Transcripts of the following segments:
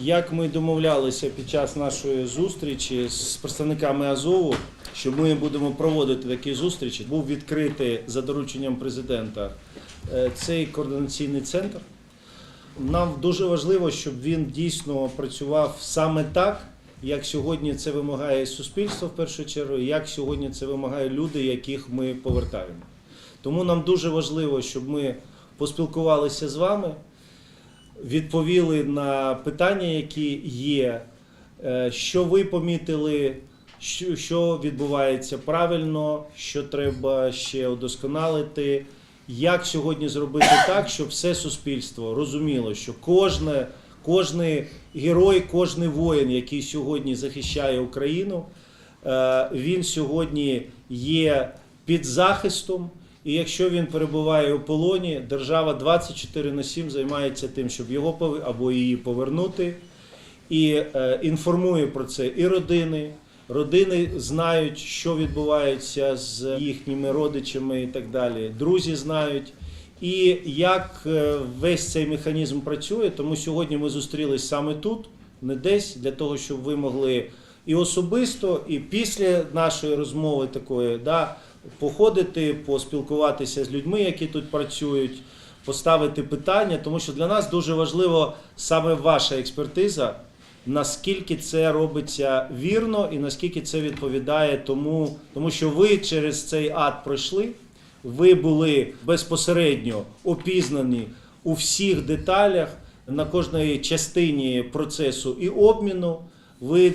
Як ми домовлялися під час нашої зустрічі з представниками Азову, що ми будемо проводити такі зустрічі, був відкритий за дорученням президента е, цей координаційний центр. Нам дуже важливо, щоб він дійсно працював саме так, як сьогодні це вимагає суспільство в першу чергу, як сьогодні це вимагають люди, яких ми повертаємо. Тому нам дуже важливо, щоб ми поспілкувалися з вами, відповіли на питання, які є, е, що ви помітили, що, відбувається правильно, що треба ще удосконалити. Як сьогодні зробити так, щоб все суспільство розуміло, що кожне, кожний герой, кожний воїн, який сьогодні захищає Україну, е, він сьогодні є під захистом. І якщо він перебуває у полоні, держава 24 на 7 займається тим, щоб його або її повернути, і е, інформує про це і родини. Родини знають, що відбувається з їхніми родичами і так далі. Друзі знають. І як е, весь цей механізм працює, тому сьогодні ми зустрілись саме тут, не десь, для того, щоб ви могли і особисто, і після нашої розмови такої, да, походити, поспілкуватися з людьми, які тут працюють, поставити питання, тому що для нас дуже важливо саме ваша експертиза, наскільки це робиться вірно і наскільки це відповідає тому, тому що ви через цей ад пройшли. Ви були безпосередньо опізнані у всіх деталях на кожній частині процесу і обміну. Ви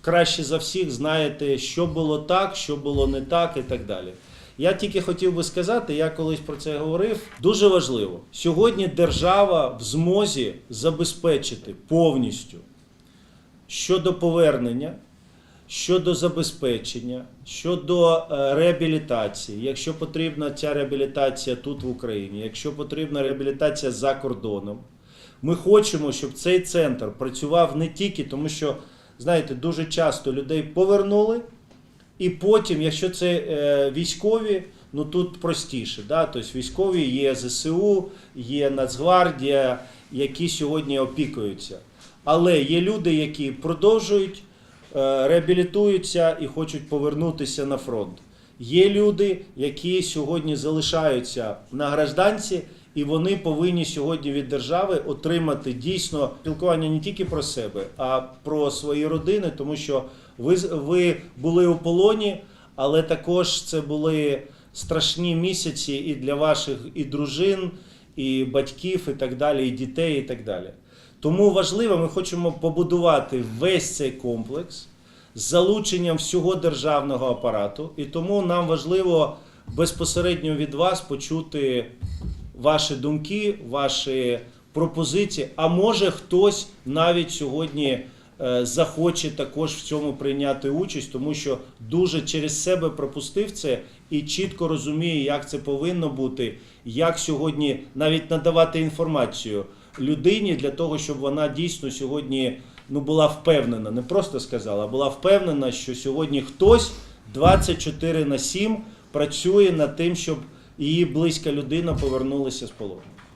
краще за всіх знаєте, що було так, що було не так і так далі. Я тільки хотів би сказати, я колись про це говорив. Дуже важливо. Сьогодні держава в змозі забезпечити повністю щодо повернення, щодо забезпечення, щодо е, реабілітації, якщо потрібна ця реабілітація тут в Україні, якщо потрібна реабілітація за кордоном. Ми хочемо, щоб цей центр працював не тільки тому, що знаєте, дуже часто людей повернули, і потім, якщо це е, військові, ну тут простіше. Да? Тобто військові є ЗСУ, є Нацгвардія, які сьогодні опікуються. Але є люди, які продовжують е, реабілітуються і хочуть повернутися на фронт. Є люди, які сьогодні залишаються на гражданці, і вони повинні сьогодні від держави отримати дійсно спілкування не тільки про себе, а про свої родини, тому що ви, ви були у полоні, але також це були страшні місяці і для ваших і дружин, і батьків, і так далі, і дітей, і так далі. Тому важливо, ми хочемо побудувати весь цей комплекс з залученням всього державного апарату, і тому нам важливо безпосередньо від вас почути ваші думки, ваші пропозиції. А може хтось навіть сьогодні е, захоче також в цьому прийняти участь, тому що дуже через себе пропустив це і чітко розуміє, як це повинно бути, як сьогодні навіть надавати інформацію людині для того, щоб вона дійсно сьогодні ну, була впевнена, не просто сказала, а була впевнена, що сьогодні хтось 24 на 7 працює над тим, щоб її близька людина повернулася з полону.